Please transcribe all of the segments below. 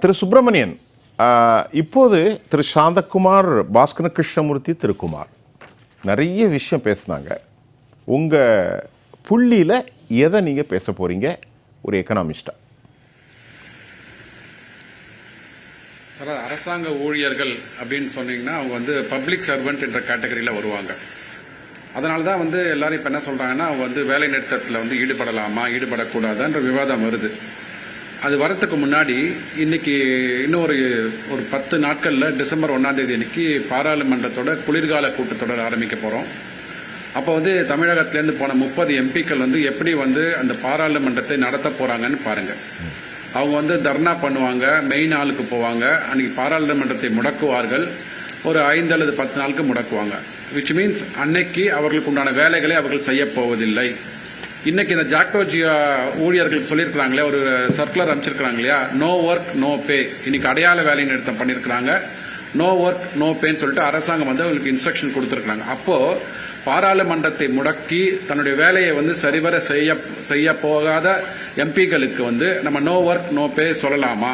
திரு சுப்பிரமணியன் இப்போது திரு சாந்தகுமார் பாஸ்கர கிருஷ்ணமூர்த்தி திருக்குமார் நிறைய விஷயம் பேசுனாங்க. உங்கள் புள்ளியில் எதை நீங்கள் பேச போகிறீங்க ஒரு எக்கனாமிஸ்டாக சார் அரசாங்க ஊழியர்கள் அப்படின்னு சொன்னீங்கன்னா அவங்க வந்து பப்ளிக் சர்வெண்ட் என்ற கேட்டகரியில் வருவாங்க. அதனால தான் வந்து எல்லாரும் இப்போ என்ன சொல்கிறாங்கன்னா அவங்க வந்து வேலை நிறுத்தத்தில் வந்து ஈடுபடலாமா ஈடுபடக்கூடாதான்ற விவாதம் வருது. அது வரத்துக்கு முன்னாடி இன்னைக்கு இன்னும் ஒரு ஒரு பத்து நாட்களில் டிசம்பர் ஒன்றாம் தேதி பாராளுமன்றத்தோட குளிர்கால கூட்டத்தொடர் ஆரம்பிக்க போகிறோம் அப்போ வந்து தமிழகத்திலேருந்து போன முப்பது எம்பிக்கள் வந்து எப்படி வந்து அந்த பாராளுமன்றத்தை நடத்த போகிறாங்கன்னு பாருங்கள் அவங்க வந்து தர்ணா பண்ணுவாங்க மெயின் ஆளுக்கு போவாங்க அன்னைக்கு பாராளுமன்றத்தை முடக்குவார்கள். ஒரு ஐந்து அல்லது பத்து நாளுக்கு முடக்குவாங்க. விச் மீன்ஸ் அன்னைக்கு அவர்களுக்கு உண்டான வேலைகளை அவர்கள் செய்யப்போவதில்லை இன்னைக்கு இந்த ஜாக்டோஜியா ஊழியர்களுக்கு சொல்லியிருக்கிறாங்களே ஒரு சர்க்குலர் அனுப்பிச்சிருக்கிறாங்க இல்லையா நோ ஒர்க் நோ பே இன்னைக்கு அடையாள வேலை நிறுத்தம் பண்ணியிருக்கிறாங்க. நோ ஒர்க் நோ பேன்னு சொல்லிட்டு அரசாங்கம் வந்து அவங்களுக்கு இன்ஸ்ட்ரக்ஷன் கொடுத்துருக்காங்க அப்போ பாராளுமன்றத்தை முடக்கி தன்னுடைய வேலையை வந்து சரிவர செய்ய செய்ய போகாத எம்பிகளுக்கு வந்து நம்ம நோ ஒர்க் நோ பே சொல்லலாமா?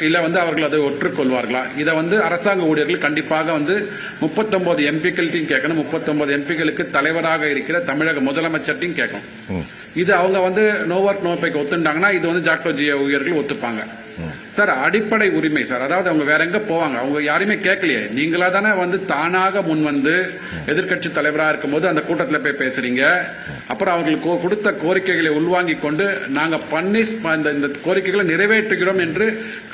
இல்ல வந்து அவர்கள் அதை ஒற்றுக்கொள்வார்களா? இதை வந்து அரசாங்க ஊழியர்கள் கண்டிப்பாக வந்து முப்பத்தொன்பது எம்பிக்கள்ட்டையும் கேட்கணும். முப்பத்தொன்பது எம்பிகளுக்கு தலைவராக இருக்கிற தமிழக முதலமைச்சர்ட்டையும் கேட்கணும். இது அவங்க வந்து நோ ஒர்க் நோ பேக்கு ஒத்துண்டாங்கன்னா இது வந்து ஜாக்டோஜிய ஊழியர்கள் ஒத்துப்பாங்க. சார் அடிப்படை உரிமை சார். அதாவது அவங்க வேற எங்க போவாங்க? அவங்க யாரையுமே கேட்கலையே. நீங்களா தானே வந்து தானாக முன் வந்து எதிர்க்கட்சி தலைவராக இருக்கும்போது அந்த கூட்டத்தில் போய் பேசுறீங்க. அப்புறம் அவர்களுக்கு கொடுத்த கோரிக்கைகளை உள்வாங்கி கொண்டு நாங்க பண்ணி இந்த இந்த கோரிக்கைகளை நிறைவேற்றுகிறோம் என்று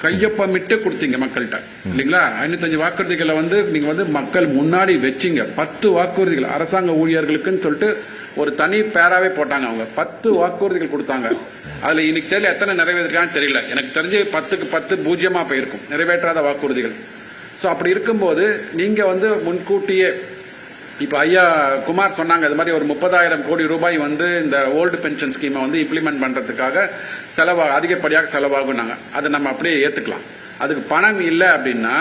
கையொப்பமிட்டு கொடுத்தீங்க மக்கள்கிட்ட. இல்லைங்களா? ஐநூத்தஞ்சு வாக்குறுதிகளை வந்து நீங்க வந்து மக்கள் முன்னாடி வச்சீங்க. பத்து வாக்குறுதிகள் அரசாங்க ஊழியர்களுக்குன்னு சொல்லிட்டு ஒரு தனி பேராவே போட்டாங்க அவங்க. பத்து வாக்குறுதிகள் கொடுத்தாங்க. அதுல இன்னைக்கு தெரியல எத்தனை நிறைவேற்றிருக்கான்னு தெரியல. எனக்கு தெரிஞ்சு பத்துக்கு பத்து பூஜ்ஜியமா போயிருக்கும். நிறைவேற்றாத வாக்குறுதிகள். ஸோ அப்படி இருக்கும்போது நீங்க வந்து முன்கூட்டியே இப்போ ஐயா குமார் சொன்னாங்க இது மாதிரி ஒரு முப்பதாயிரம் கோடி ரூபாய் வந்து இந்த ஓல்டு பென்ஷன் ஸ்கீமை வந்து இம்ப்ளிமெண்ட் பண்ணுறதுக்காக செலவாக அதிகப்படியாக செலவாகுனாங்க அதை நம்ம அப்படியே ஏற்றுக்கலாம் அதுக்கு பணம் இல்லை அப்படின்னா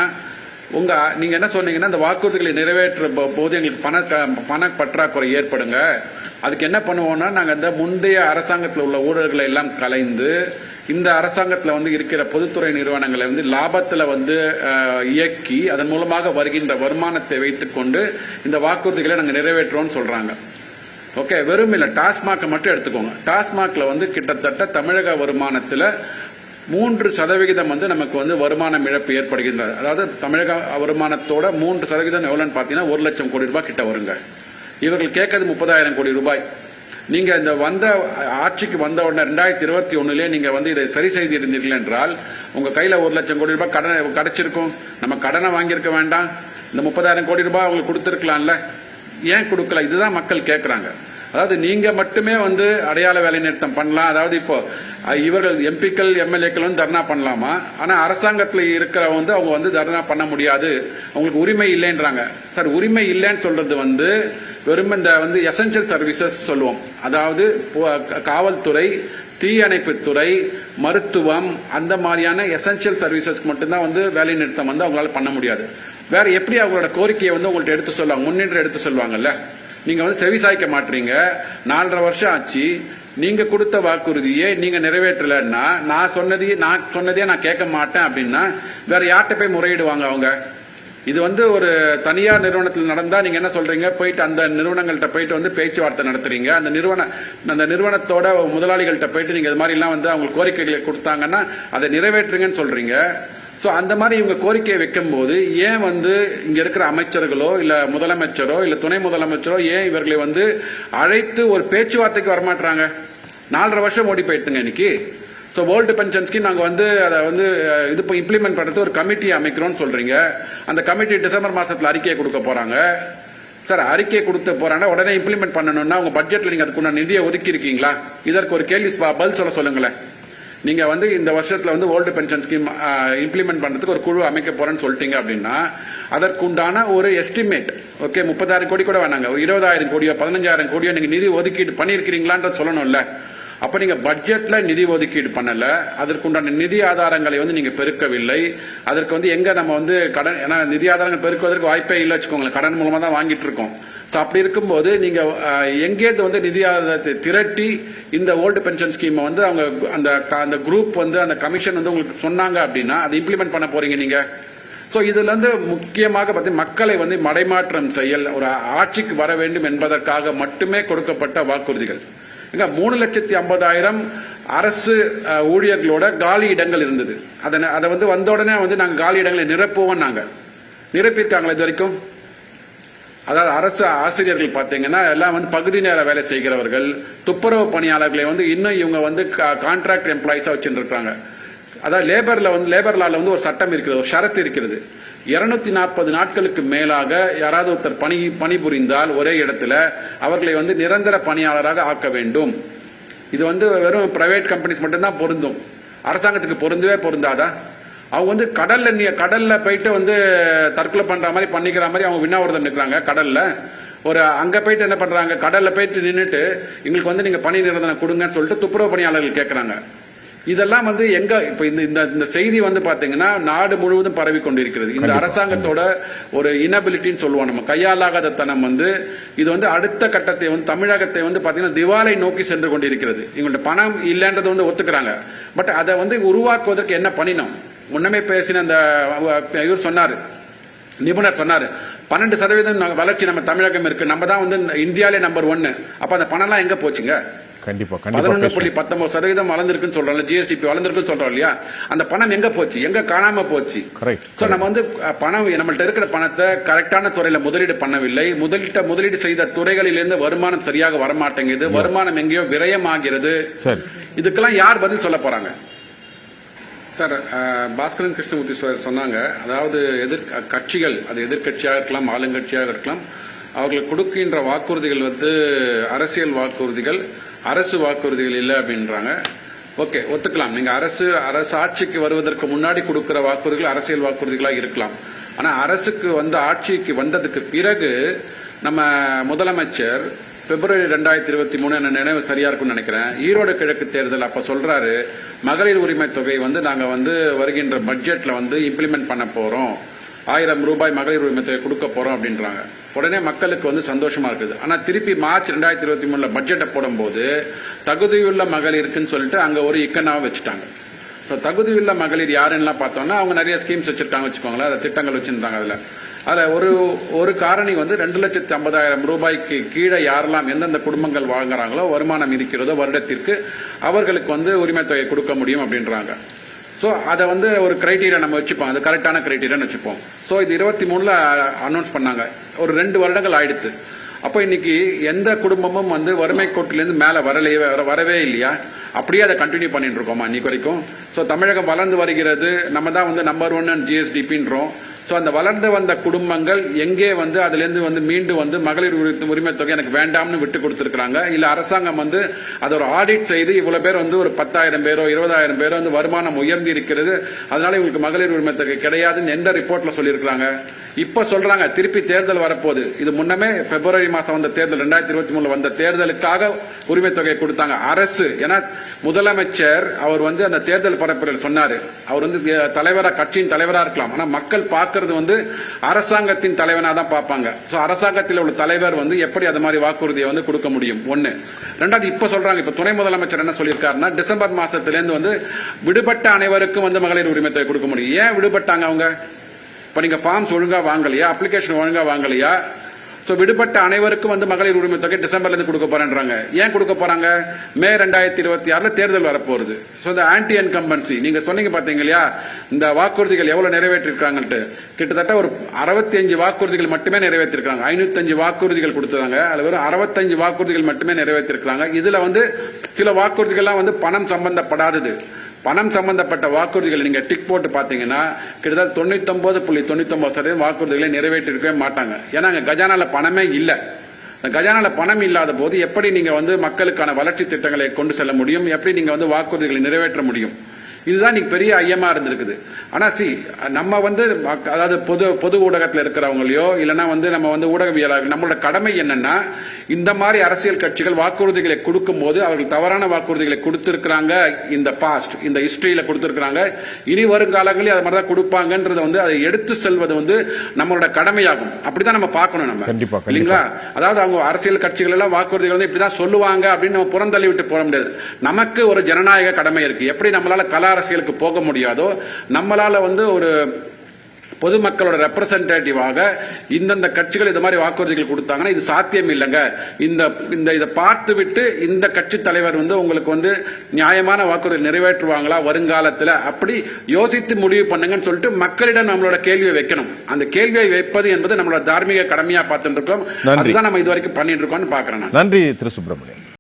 உங்க நீங்க என்ன சொன்னீங்கன்னா இந்த வாக்குறுதிகளை நிறைவேற்ற போது எங்களுக்கு பண பண பற்றாக்குறை ஏற்படுங்க. அதுக்கு என்ன பண்ணுவோம்னா நாங்கள் இந்த முந்தைய அரசாங்கத்தில் உள்ள ஊழல்களை எல்லாம் கலைந்து இந்த அரசாங்கத்தில் வந்து இருக்கிற பொதுத்துறை நிறுவனங்களை வந்து லாபத்தில் வந்து இயக்கி அதன் மூலமாக வருகின்ற வருமானத்தை வைத்துக்கொண்டு இந்த வாக்குறுதிகளை நாங்கள் நிறைவேற்றுறோம்னு சொல்றாங்க. ஓகே வெறும் இல்லை டாஸ்மாக் மட்டும் எடுத்துக்கோங்க. டாஸ்மாக்ல வந்து கிட்டத்தட்ட தமிழக வருமானத்தில் மூன்று சதவிகிதம் வந்து நமக்கு வந்து வருமானம் இழப்பு ஏற்படுகின்றது. அதாவது தமிழக வருமானத்தோட மூன்று சதவீதம் எவ்வளோன்னு பார்த்தீங்கன்னா ஒரு லட்சம் கோடி ரூபாய் கிட்ட வருங்க. இவர்கள் கேட்கறது முப்பதாயிரம் கோடி ரூபாய். நீங்க இந்த வந்த ஆட்சிக்கு வந்த உடனே ரெண்டாயிரத்தி இருபத்தி ஒண்ணுலயே நீங்க வந்து இதை சரி செய்திருந்தீர்கள் என்றால் உங்க கையில ஒரு லட்சம் கோடி ரூபாய் கடனை கிடைச்சிருக்கும். நம்ம கடனை வாங்கியிருக்க வேண்டாம். இந்த முப்பதாயிரம் கோடி ரூபாய் அவங்களுக்கு கொடுத்துருக்கலாம்ல. ஏன் கொடுக்கல? இதுதான் மக்கள் கேட்கறாங்க. அதாவது நீங்க மட்டுமே வந்து அடையாள வேலை நிறுத்தம் பண்ணலாம். அதாவது இப்போ இவர்கள் எம்பிக்கள் எம்எல்ஏக்கள் வந்து தர்ணா பண்ணலாமா? ஆனா அரசாங்கத்தில் இருக்கிறவங்க வந்து அவங்க வந்து தர்ணா பண்ண முடியாது. அவங்களுக்கு உரிமை இல்லைன்றாங்க. சார் உரிமை இல்லைன்னு சொல்றது வந்து வெறும் இந்த வந்து எசென்சியல் சர்வீசஸ் சொல்லுவோம். அதாவது காவல்துறை காவல்துறை தீயணைப்புத்துறை மருத்துவம் அந்த மாதிரியான எசென்சியல் சர்வீசஸ்க்கு மட்டும்தான் வந்து வேலை நிறுத்தம் வந்து அவங்களால பண்ண முடியாது. வேற எப்படி அவங்களோட கோரிக்கையை வந்து உங்கள்ட்ட எடுத்து சொல்லுவாங்க? முன்னின்று எடுத்து சொல்லுவாங்கல்ல? நீங்க வந்து செவிசாய்க்க மாட்டீங்க. நாலரை வருஷம் ஆச்சு. நீங்க கொடுத்த வாக்குறுதியை நீங்க நிறைவேற்றலைன்னா நான் சொன்னதையே நான் சொன்னதையே நான் கேட்க மாட்டேன் அப்படின்னா வேற யார்கிட்ட போய் முறையிடுவாங்க அவங்க? இது வந்து ஒரு தனியார் நிறுவனத்தில் நடந்தா நீங்க என்ன சொல்றீங்க? போயிட்டு அந்த நிறுவனங்கள்கிட்ட போயிட்டு வந்து பேச்சுவார்த்தை நடத்துறீங்க. அந்த நிறுவன அந்த நிறுவனத்தோட முதலாளிகள்கிட்ட போயிட்டு நீங்க இது மாதிரி எல்லாம் வந்து அவங்க கோரிக்கைகளை கொடுத்தாங்கன்னா அதை நிறைவேற்றுங்கன்னு சொல்றீங்க. ஸோ அந்த மாதிரி இவங்க கோரிக்கையை வைக்கும்போது ஏன் வந்து இங்கே இருக்கிற அமைச்சர்களோ இல்லை முதலமைச்சரோ இல்லை துணை முதலமைச்சரோ ஏன் இவர்களை வந்து அழைத்து ஒரு பேச்சுவார்த்தைக்கு வரமாட்டாங்க நாலரை வருஷம் ஓடி போயிடுத்துங்க இன்னைக்கு. ஸோ வேர்ல்டு பென்ஷன் ஸ்கீம் நாங்கள் வந்து அதை வந்து இது இப்போ இம்ப்ளிமெண்ட் பண்ணுறது ஒரு கமிட்டி அமைக்கிறோம்னு சொல்கிறீங்க அந்த கமிட்டி டிசம்பர் மாதத்தில் அறிக்கையை கொடுக்க போகிறாங்க சார் அறிக்கை கொடுத்து போறாங்க உடனே இம்ப்ளிமெண்ட் பண்ணணும்னா உங்க பட்ஜெட்ல நீங்க அதுக்குண்டான நிதியை ஒதுக்கி இருக்கீங்களா? இதற்கு ஒரு கேள்வி பதில் சொல்ல சொல்லுங்களேன். நீங்க வந்து இந்த வருஷத்துல வந்து ஓல்டு பென்ஷன் ஸ்கீம் இம்ப்ளிமெண்ட் பண்றதுக்கு ஒரு குழு அமைக்க போறேன்னு சொல்லிட்டீங்க அப்படின்னா அதற்குண்டான ஒரு எஸ்டிமேட் ஓகே முப்பதாயிரம் கோடி கூட வேணாங்க. ஒரு இருபதாயிரம் கோடியோ பதினஞ்சாயிரம் கோடியோ நீங்க நிதி ஒதுக்கீடு பண்ணியிருக்கிறீங்களான்ற சொல்லணும்ல. அப்ப நீங்க பட்ஜெட்ல நிதி ஒதுக்கீடு பண்ணல அதற்குண்டான நிதி ஆதாரங்களை வந்து நீங்க பெருக்கவில்லை. அதற்கு வந்து எங்க நம்ம வந்து கடன் ஏன்னா நிதி ஆதாரங்கள் பெருக்குவதற்கு வாய்ப்பே இல்லை வச்சுக்கோங்களேன். கடன் மூலமா தான் வாங்கிட்டு இருக்கோம். ஸோ அப்படி இருக்கும்போது நீங்க அஹ், எங்கேருந்து வந்து நிதி ஆதாரத்தை திரட்டி இந்த ஓல்டு பென்ஷன் ஸ்கீமை வந்து அவங்க அந்த அந்த குரூப் வந்து அந்த கமிஷன் வந்து உங்களுக்கு சொன்னாங்க அப்படின்னா அதை இம்ப்ளிமெண்ட் பண்ண போறீங்க நீங்க. ஸோ இதுல இருந்து முக்கியமாக பார்த்தீங்கன்னா மக்களை வந்து மடைமாற்றம் செய்யல் ஒரு ஆட்சிக்கு வர வேண்டும் என்பதற்காக மட்டுமே கொடுக்கப்பட்ட வாக்குறுதிகள். இங்க மூணு லட்சத்தி ஐம்பதாயிரம் அரசு ஊழியர்களோட காலி இடங்கள் இருந்தது. அதை அதை வந்து வந்த உடனே வந்து நாங்கள் காலி இடங்களை நிரப்புவோம் நாங்கள் நிரப்பியிருக்காங்களா இது வரைக்கும்? அதாவது அரசு ஆசிரியர்கள் பார்த்தீங்கன்னா எல்லாம் வந்து பகுதி நேர வேலை செய்கிறவர்கள் துப்புரவு பணியாளர்களை வந்து இன்னும் இவங்க வந்து கான்ட்ராக்ட் எம்ப்ளாயிஸாக வச்சுட்டு இருக்காங்க. அதாவது லேபரில் வந்து லேபர் லாவில் வந்து ஒரு சட்டம் இருக்கிறது ஒரு ஷரத்து இருக்கிறது. இருநூத்தி நாற்பது நாட்களுக்கு மேலாக யாராவது ஒருத்தர் பணி பணிபுரிந்தால் ஒரே இடத்துல அவர்களை வந்து நிரந்தர பணியாளராக ஆக்க வேண்டும். இது வந்து வெறும் பிரைவேட் கம்பெனிஸ் மட்டும்தான் பொருந்தும். அரசாங்கத்துக்கு பொருந்தவே பொருந்தாதா? அவங்க வந்து கடல்ல நீ- கடல்ல போயிட்டு வந்து தற்கொலை பண்ற மாதிரி பண்ணிக்கிற மாதிரி அவங்க விண்ணாவிரதம் நிற்கிறாங்க கடல்ல. ஒரு அங்க போயிட்டு என்ன பண்றாங்க? கடல்ல போயிட்டு நின்றுட்டு எங்களுக்கு வந்து நீங்க பணி நிரந்தரம் கொடுங்கன்னு சொல்லிட்டு துப்புரவு பணியாளர்கள் கேட்கறாங்க இதெல்லாம் வந்து எங்க இப்ப இந்த இந்த செய்தி வந்து பாத்தீங்கன்னா நாடு முழுவதும் பரவி கொண்டிருக்கிறது இந்த அரசாங்கத்தோட ஒரு இனபிலிட்டின்னு சொல்லுவோம் நம்ம. கையாலாகாத தனம் வந்து இது வந்து அடுத்த கட்டத்தை வந்து தமிழகத்தை வந்து பாத்தீங்கன்னா திவாலை நோக்கி சென்று கொண்டிருக்கிறது. இவங்கள்ட்ட பணம் இல்லைன்றதை வந்து ஒத்துக்கிறாங்க. பட் அதை வந்து உருவாக்குவதற்கு என்ன பண்ணினோம்? முன்னமே பேசின அந்த இவர் சொன்னாரு. நிபுணர் சொன்னாரு. பன்னெண்டு சதவீதம் வளர்ச்சி நம்ம தமிழகம் இருக்கு. நம்ம தான் வந்து இந்தியாவிலே நம்பர் ஒன்னு அப்ப அந்த பணம்லாம் எங்க போச்சுங்க? கண்டிப்பா கண்டிப்பா பதினொன்று புள்ளி பத்தொன்பது சதவீதம் வளர்ந்துருக்குன்னு சொல்றோம்ல ஜிஎஸ்டிபி வளர்ந்துருக்குன்னு சொல்றோம் இல்லையா? அந்த பணம் எங்க போச்சு? எங்க காணாம போச்சு? சோ நம்ம வந்து பணம் நம்மள்ட்ட இருக்கிற பணத்தை கரெக்டான துறையில முதலீடு பண்ணவில்லை. முதலீட்ட முதலீடு செய்த துறைகளிலிருந்து வருமானம் சரியாக வரமாட்டேங்குது. வருமானம் எங்கேயோ விரயமாகிறது. சரி இதுக்கெல்லாம் யார் பதில் சொல்ல போறாங்க? சார் பாஸ்கரன் கிருஷ்ணமூர்த்தி சார் சொன்னாங்க. அதாவது எதிர் கட்சிகள் அது எதிர்க்கட்சியாக இருக்கலாம் ஆளுங்கட்சியாக இருக்கலாம் அவர்களுக்கு கொடுக்கின்ற வாக்குறுதிகள் வந்து அரசியல் வாக்குறுதிகள் அரசு வாக்குறுதிகள் இல்லை அப்படின்றாங்க. ஓகே ஒத்துக்கலாம். நீங்க அரசு அரசு ஆட்சிக்கு வருவதற்கு முன்னாடி கொடுக்கிற வாக்குறுதிகள் அரசியல் வாக்குறுதிகளாக இருக்கலாம். ஆனா அரசுக்கு வந்து ஆட்சிக்கு வந்ததுக்கு பிறகு நம்ம முதலமைச்சர் பிப்ரவரி ரெண்டாயிரத்தி இருபத்தி மூணு என்ன நினைவு சரியா இருக்கும்னு நினைக்கிறேன். ஈரோடு கிழக்கு தேர்தல் அப்ப சொல்றாரு மகளிர் உரிமை தொகை வந்து நாங்க வந்து வருகின்ற பட்ஜெட்ல வந்து இம்ப்ளிமெண்ட் பண்ண போறோம். ஆயிரம் ரூபாய் மகளிர் உரிமை தொகை கொடுக்க போறோம் அப்படின்றாங்க. உடனே மக்களுக்கு வந்து சந்தோஷமா இருக்குது. ஆனா திருப்பி மார்ச் ரெண்டாயிரத்தி இருபத்தி மூணுல பட்ஜெட்டை போடும்போது தகுதியுள்ள மகளிருக்குன்னு சொல்லிட்டு அங்க ஒரு இக்கனாவை வச்சுட்டாங்க. ஸோ தகுதியுள்ள மகளிர் யாருன்னெலாம் பார்த்தோம்னா அவங்க நிறைய ஸ்கீம்ஸ் வச்சுருக்காங்க வச்சுக்கோங்களேன். அதை திட்டங்கள் வச்சுருந்தாங்க அதில். அதில் ஒரு ஒரு காரணி வந்து ரெண்டு லட்சத்தி ஐம்பதாயிரம் ரூபாய்க்கு கீழே யாரெல்லாம் எந்தெந்த குடும்பங்கள் வாங்குறாங்களோ வருமானம் இருக்கிறதோ வருடத்திற்கு அவர்களுக்கு வந்து உரிமை தொகை கொடுக்க முடியும் அப்படின்றாங்க. ஸோ அதை வந்து ஒரு கிரைட்டீரியா நம்ம வச்சுப்போம். அது கரெக்டான கிரைட்டீரியான்னு வச்சுப்போம். ஸோ இது இருபத்தி மூணில் அனௌன்ஸ் பண்ணாங்க. ஒரு ரெண்டு வருடங்கள் ஆயிடுத்து. அப்போ இன்னைக்கு எந்த குடும்பமும் வந்து வறுமை கோட்டிலேருந்து மேலே வரலையே வர- வரவே இல்லையா? அப்படியே அதை கண்டினியூ பண்ணிட்டு இருக்கோமா இன்னைக்கு வரைக்கும்? ஸோ தமிழகம் வளர்ந்து வருகிறது. நம்ம தான் வந்து நம்பர் ஒன் அண்ட் ஜிஎஸ்டிபின்றோம் ஸோ அந்த வளர்ந்து வந்த குடும்பங்கள் எங்கே வந்து அதுலேருந்து வந்து மீண்டும் வந்து மகளிர் உரிமை தொகை எனக்கு வேண்டாம்னு விட்டு கொடுத்துருக்காங்க இல்லை அரசாங்கம் வந்து அதை ஒரு ஆடிட் செய்து இவ்வளோ பேர் வந்து ஒரு பத்தாயிரம் பேரோ இருபதாயிரம் பேரோ வந்து வருமானம் உயர்ந்து இருக்கிறது. அதனால இவங்களுக்கு மகளிர் உரிமை தொகை கிடையாதுன்னு எந்த ரிப்போர்ட்ல சொல்லியிருக்கிறாங்க? இப்போ சொல்றாங்க திருப்பி தேர்தல் வரப்போகுது. இது முன்னமே பிப்ரவரி மாதம் வந்த தேர்தல் ரெண்டாயிரத்தி இருபத்தி மூணுல வந்த தேர்தலுக்காக உரிமை தொகை கொடுத்தாங்க. அரசு ஏன்னா முதலமைச்சர் அவர் வந்து அந்த தேர்தல் பரப்புரையில் சொன்னார். அவர் வந்து தலைவராக கட்சியின் தலைவராக இருக்கலாம். ஆனால் மக்கள் பார்க்க பார்க்கிறது வந்து அரசாங்கத்தின் தலைவனாக தான் பார்ப்பாங்க. ஸோ அரசாங்கத்தில் உள்ள தலைவர் வந்து எப்படி அது மாதிரி வாக்குறுதியை வந்து கொடுக்க முடியும்? ஒன்று ரெண்டாவது இப்ப சொல்றாங்க இப்ப துணை முதலமைச்சர் என்ன சொல்லியிருக்காருன்னா டிசம்பர் மாதத்துலேருந்து வந்து விடுபட்ட அனைவருக்கும் வந்து மகளிர் உரிமை தொகை கொடுக்க முடியும். ஏன் விடுபட்டாங்க அவங்க? இப்போ நீங்கள் ஃபார்ம்ஸ் ஒழுங்கா வாங்கலையா? அப்ளிகேஷன் ஒழுங்கா வாங்கலையா? ஸோ விடுபட்ட அனைவருக்கும் வந்து மகளிர் உரிமை தொகை டிசம்பர்லேருந்து கொடுக்க போறேன்றாங்க. ஏன் கொடுக்க போறாங்க? மே ரெண்டாயிரத்தி இருபத்தி ஆறில் தேர்தல் வரப்போகுது. ஸோ இந்த ஆன்டி என்கம்பன்சி நீங்க சொன்னீங்க பார்த்தீங்க இல்லையா? இந்த வாக்குறுதிகள் எவ்வளோ நிறைவேற்றிருக்காங்கன்ட்டு. கிட்டத்தட்ட ஒரு அறுபத்தி அஞ்சு வாக்குறுதிகள் மட்டுமே நிறைவேற்றிருக்காங்க. ஐநூத்தஞ்சு வாக்குறுதிகள் கொடுத்தாங்க அதில் வெறும் அறுபத்தஞ்சு வாக்குறுதிகள் மட்டுமே நிறைவேற்றிருக்காங்க இதில் வந்து சில வாக்குறுதிகள்லாம் வந்து பணம் சம்பந்தப்படாதது. பணம் சம்பந்தப்பட்ட வாக்குறுதிகளை நீங்க டிக் போட்டு பாத்தீங்கன்னா கிட்டத்தட்ட தொண்ணூத்தொன்பது புள்ளி தொண்ணூத்தொன்பது சதவீதம் வாக்குறுதிகளை நிறைவேற்றிருக்கவே மாட்டாங்க. ஏன்னா அங்க கஜானால பணமே இல்ல. இந்த கஜானால பணம் இல்லாத போது எப்படி நீங்க வந்து மக்களுக்கான வளர்ச்சி திட்டங்களை கொண்டு செல்ல முடியும்? எப்படி நீங்க வந்து வாக்குறுதிகளை நிறைவேற்ற முடியும்? இதுதான் இன்னைக்கு பெரிய ஐயமா இருந்திருக்குது. ஆனா சி நம்ம வந்து அதாவது பொது பொது ஊடகத்தில் இருக்கிறவங்களையோ இல்லைன்னா வந்து நம்ம வந்து ஊடகவியலாளர்கள் நம்மளோட கடமை என்னன்னா இந்த மாதிரி அரசியல் கட்சிகள் வாக்குறுதிகளை கொடுக்கும்போது அவர்கள் தவறான வாக்குறுதிகளை கொடுத்திருக்கிறாங்க இந்த பாஸ்ட் இந்த ஹிஸ்டரியில கொடுத்திருக்கிறாங்க. இனி வருங்காலங்களில் அது மாதிரி தான் கொடுப்பாங்கன்றதை வந்து அதை எடுத்து செல்வது வந்து நம்மளோட கடமையாகும். அப்படிதான் நம்ம பார்க்கணும் நம்ம. கண்டிப்பா, கண்டிப்பா. இல்லைங்களா? அதாவது அவங்க அரசியல் கட்சிகள் எல்லாம் வாக்குறுதிகள் வந்து இப்படிதான் சொல்லுவாங்க அப்படின்னு நம்ம புறந்தள்ளி விட்டு போக முடியாது. நமக்கு ஒரு ஜனநாயக கடமை இருக்கு. எப்படி நம்மளால கல அரசியலுக்கு போக முடியாதோ நம்மளால வந்து ஒரு பொதுமக்களோட ரெப்ரசன்டேட்டிவாக இந்தந்த கட்சிகள் இந்த மாதிரி வாக்குறுதிகள் கொடுத்தாங்கன்னா இது சாத்தியம் இல்லைங்க. இந்த இந்த இதை பார்த்து விட்டு இந்த கட்சி தலைவர் வந்து உங்களுக்கு வந்து நியாயமான வாக்குறுதி நிறைவேற்றுவாங்களா வருங்காலத்தில்? அப்படி யோசித்து முடிவு பண்ணுங்கன்னு சொல்லிட்டு மக்களிடம் நம்மளோட கேள்வியை வைக்கணும். அந்த கேள்வியை வைப்பது என்பது நம்மளோட தார்மீக கடமையா பார்த்துட்டு இருக்கோம். அதுதான் நம்ம இது வரைக்கும் பண்ணிட்டு இருக்கோம்னு பாக்குறேன் நான். நன்றி திரு சுப்பிரமணியன்.